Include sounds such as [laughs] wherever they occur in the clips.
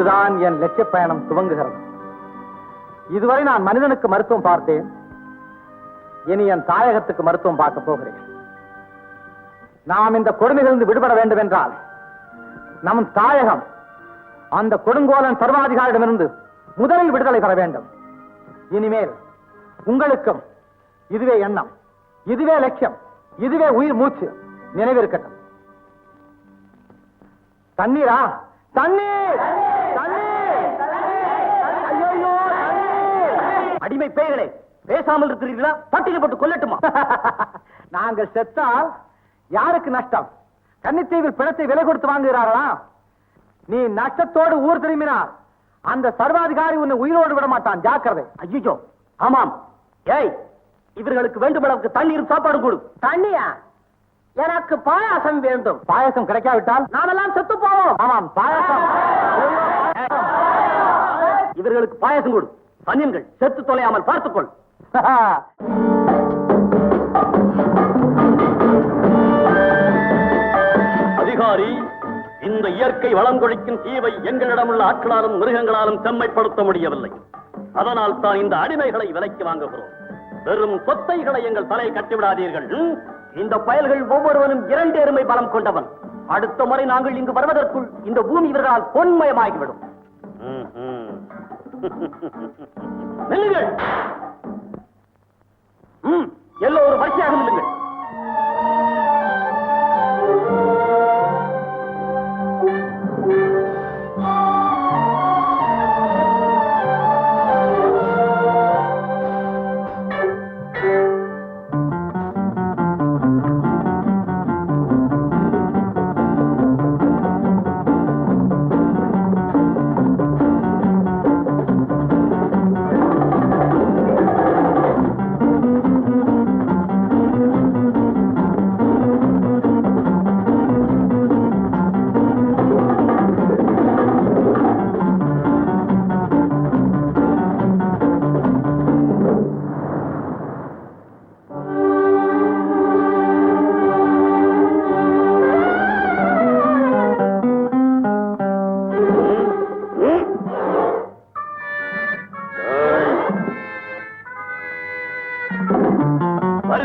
இன்றுதான் என் லட்சிய பயணம் துவங்குகிறது. இதுவரை நான் மனிதனுக்கு மருத்துவம் பார்த்தேன். இனி என் தாயகத்துக்கு மருத்துவம் பார்க்க போகிறேன். நாம் இந்த கொடுமைகளிலிருந்து விடுபட வேண்டும் என்றால் நம் தாயகம் அந்த கொடுங்கோலன் சர்வாதிகாரிடமிருந்து முதலில் விடுதலை பெற வேண்டும். இனிமேல் உங்களுக்கும் இதுவே எண்ணம் இதுவே லட்சியம் இதுவே உயிர் மூச்சு நினைவிருக்கட்டும். தண்ணீரா? தண்ணீர் தண்ணீர் ஐயையோ, தண்ணீர்! அடிமை பேய்களே பேசாமல் இருக்கிறீர்களா? பட்டியல் போட்டு கொல்லட்டுமா? [laughs] நாங்கள் செத்தால் யாருக்கு நஷ்டம்? கன்னித்தீவில் பிணத்தை விலை கொடுத்து வாங்குகிறார்களா? நீ நஷ்டத்தோடு ஊர் திரும்பினார் அந்த சர்வாதிகாரி உன்னை உயிரோடு விட மாட்டான். ஜாக்கிரதை. ஐயோ ஆமாம். ஏய் இவர்களுக்கு வேண்டும் அளவுக்கு தண்ணீரும் சாப்பாடு கொடு. தண்ணியா? எனக்கு பாயாசம் வேண்டும். பாயசம் கிடைக்காவிட்டால்? நாமெல்லாம் செத்து போவோம். ஆமாம் பாயசம். இவர்களுக்கு பாயசம் கொடு. தண்ணீர்கள் செத்து தொலையாமல் பார்த்துக்கொள். அதிகாரி இந்த இயற்கை வளம் கொழிக்கும் தீவை எங்களிடமுள்ள ஆட்களாலும் மிருகங்களாலும் செம்மைப்படுத்த முடியவில்லை. அதனால் தான் இந்த அடிமைகளை விலைக்கு வாங்குகிறோம். வெறும் சொத்தைகளை எங்கள் தலையை கட்டிவிடாதீர்கள்? இந்த பயல்கள் ஒவ்வொருவனும் இரண்டு எருமை பலம் கொண்டவன். அடுத்த முறை நாங்கள் இங்கு வருவதற்குள் இந்த பூமி இவர்களால் பொன்மயமாகிவிடும். நில்லுங்கள் எல்லோரும் வரிசையாக நில்லுங்கள்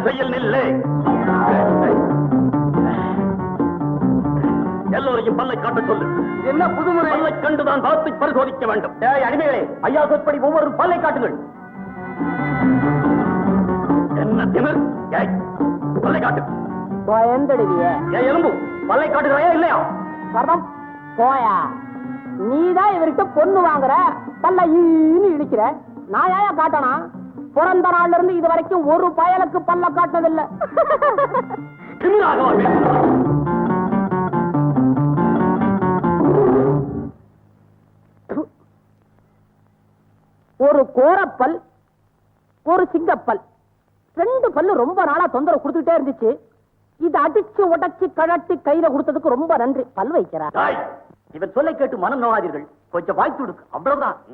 வரிசையில் நில்லே. எல்லோரையும் பல்லை காட்ட சொல்லு. என்ன புதுமுறை? பல்லை கண்டுதான் பார்த்து பரிசோதிக்க வேண்டும். அடிமைகளே ஐயா சொற்படி ஒவ்வொரு பல்லை காட்டுங்கள். என்ன திமிர்? பல்லை காட்டு. பயந்துடுவிய எலும்பு பல்லை காட்டுகிறாயா இல்லையா? சர்வம் போயா. நீதான் இவர்கிட்ட பொண்ணு வாங்குற பல்ல ஈன்னு இடிக்கிற நான் ஏன் காட்டனா பிறந்த நாள்ல இருந்து இது வரைக்கும் ஒரு பயலுக்கு பல்ல பேசுகிறாய்? ஒரு கோரப்பல் ஒரு சிங்கப்பல். ரெண்டு பல்லு ரொம்ப நாளா தொந்தரவு கொடுத்துட்டே இருந்துச்சு. இது அடிச்சு உடைச்சு கழட்டி கையில கொடுத்ததுக்கு ரொம்ப நன்றி. பல் வைக்கிறா. ஏய், இவன் சொல்லை கேட்டு மனம் நோகாதீர்கள். கொஞ்சம் வாய்த்து கொடுக்கு அவ்வளவுதான்.